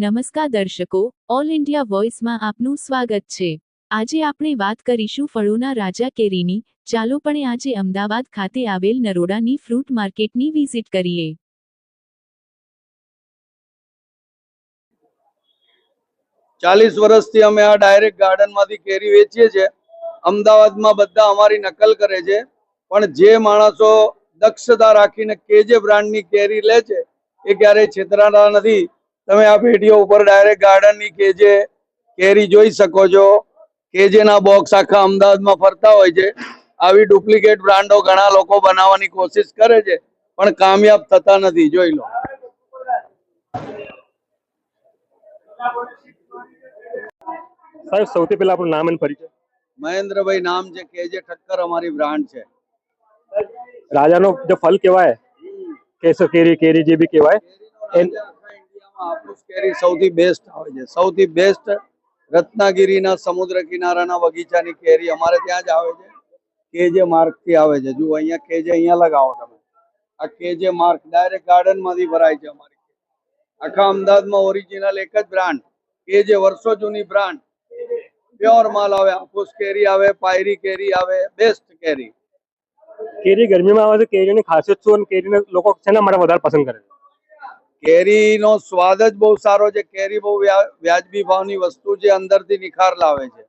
નમસ્કાર દર્શકો all India વોઇસમાં આપનું સ્વાગત છે. આજે આપણે વાત કરીશું ફળોના રાજા કેરીની. ચાલો પણ આજે અમદાવાદ ખાતે આવેલ નરોડાની ફ્રૂટ માર્કેટની વિઝિટ કરીએ. ચાલીસ વર્ષથી અમે આ ડાયરેક્ટ ગાર્ડનમાંથી કેરી વેચીએ છીએ. અમદાવાદમાં બધા અમારી નકલ કરે છે. પણ જે માણસો દક્ષતા રાખીને કેજે બ્રાન્ડની કેરી લે છે, એ ક્યારેય છેતરાતા નથી. તમે આ પેઢીઓ ઉપર ડાયરેક્ટ ગાર્ડનની કેજે કેરી જોઈ શકો છો કેજેના બોક્સ આખા અમદાવાદમાં ફરતા હોય છે. આવી ડુપ્લિકેટ બ્રાન્ડો ઘણા લોકો બનાવવાની કોશિશ કરે છે પણ કામયાબ થતા નથી જોઈ લો. સાહેબ સૌથી પહેલા આપણું નામ અને પરિચય. મહેન્દ્રભાઈ નામ છે કેજે ઠક્કર અમારી બ્રાન્ડ છે. રાજાનો જે ફલ કહેવાય કેસર કેરી કેરી જે બી કહેવાય કેરી સૌથી બેસ્ટ આવે છે. સૌથી બેસ્ટ રત્નાગીરીના સમુદ્ર કિનારાના બગીચાની કેરી અમારે ત્યાં જ આવે છે. કેજે માર્કથી આવે છે. જુઓ, અહીંયા કેજે અહીંયા લગાવો તમે. આ કેજે માર્ક ડાયરેક્ટ ગાર્ડનમાંથી ભરાય છે અમારી આખા અમદાવાદમાં ઓરિજિનલ એક જ બ્રાન્ડ કેજે વર્ષો જૂની બ્રાન્ડ પ્યોર માલ આવે હાફૂસ કેરી આવે, પાયરી કેરી આવે બેસ્ટ કેરી. કેરી ગરમીમાં આવે છે કેરીની ખાસિયત શું અને કેરીને લોકો શેના માટે વધારે પસંદ કરે છે? કેરીનો સ્વાદ જ બહુ સારો છે. કેરી બહુ વ્યા- વ્યાજબી ભાવની વસ્તુ છે અંદરથી નિખાર લાવે છે.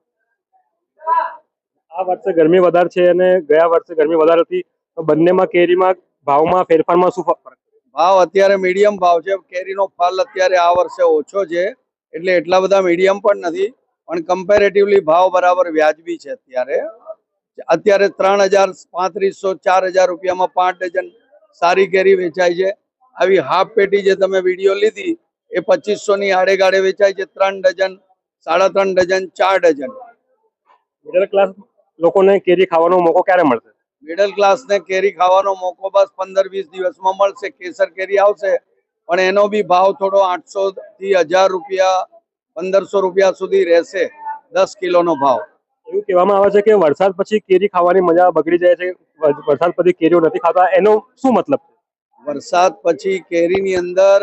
આ વર્ષે ગરમી વધારે છે અને ગયા વર્ષે ગરમી વધારે હતી. તો બંનેમાં કેરીમાં ભાવમાં ફેરફારમાં શું ફરક? ભાવ અત્યારે મીડિયમ ભાવ છે. કેરીનો ફલ અત્યારે આ વર્ષે ઓછો છે. એટલે એટલા બધા મીડિયમ પણ નથી. પણ કમ્પેરેટિવલી ભાવ બરાબર વ્યાજબી છે અત્યારે. અત્યારે ત્રણ હજાર પાંત્રીસો ચાર હજાર રૂપિયામાં પાંચ ડઝન સારી કેરી વેચાય છે. આવી હાફ પેટી જે તમે વીડિયો લીધી એ પચીસો ની આડે ગાડે વેચાય છે ત્રણ ડઝન સાડા ત્રણ ડઝન ચાર ડઝન. મિડલ ક્લાસ લોકોને કેરી ખાવાનો મોકો ક્યારે મળશે? મિડલ ક્લાસ ને કેરી ખાવાનો મોકો બસ પંદર વીસ દિવસમાં મળશે કેસર કેરી આવશે પણ એનો બી ભાવ થોડો આઠસો થી હજાર રૂપિયા પંદરસો રૂપિયા સુધી રહેશે દસ કિલોનો ભાવ. એવું કહેવામાં આવે છે કે વરસાદ પછી કેરી ખાવાની મજા બગડી જાય છે વરસાદ પછી કેરીઓ નથી ખાતા એનો શું મતલબ વરસાદ પછી કેરીની અંદર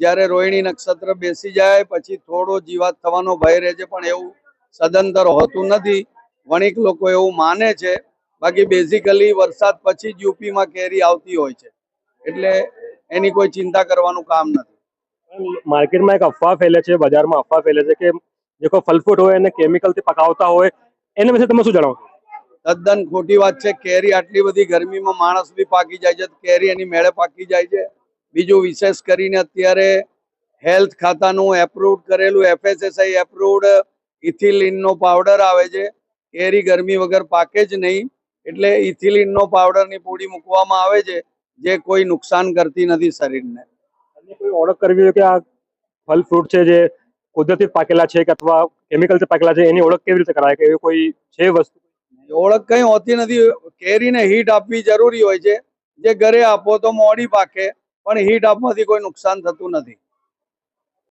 જ્યારે રોહિણી નક્ષત્ર બેસી જાય, પછી થોડો જીવાત થવાનો ભય રહે છે, પણ એવું સદંતર હોતું નથી. વણિક લોકો એવું માને છે. બાકી બેઝિકલી વરસાદ પછી જ યુપીમાં કેરી આવતી હોય છે. એટલે એની કોઈ ચિંતા કરવાનું કામ નથી. માર્કેટમાં એક અફવા ફેલે છે, બજારમાં અફવા ફેલે છે કે જે કોઈ ફલ ફ્રૂટ હોય એને કેમિકલથી પકાવતા હોય, એના વિશે તમે શું જણાવો તદ્દન ખોટી વાત છે. કેરી આટલી બધી ગરમીમાં માણસ બી પાકી જાય છે. કેરી એની મેળે પાકી જાય છે. બીજું વિશેષ કરીને અત્યારે હેલ્થ ખાતાનું એપ્રુવડ કરેલું એફએસએસઆઈ એપ્રુવડ ઇથિલિનનો પાવડર આવે છે. કેરી ગરમી વગર પાકે જ નહીં. એટલે ઇથિલિનનો પાવડરની પૂડી મૂકવામાં આવે છે. જે કોઈ નુકસાન કરતી નથી શરીરને. કોઈ ઓળખ કરવી હોય કે આ ફલ ફ્રૂટ છે જે કુદરતી પાકેલા છે કે અથવા કેમિકલથી પાકેલા છે, એની ઓળખ કેવી રીતે કરાય? કે એવી કોઈ છે વસ્તુ ઓળખ કઈ હોતી નથી. કેરીને હીટ આપવી જરૂરી હોય છે. જે ઘરે આપો તો મોડી પાકે, પણ હીટ આપવાથી કોઈ નુકસાન થતું નથી.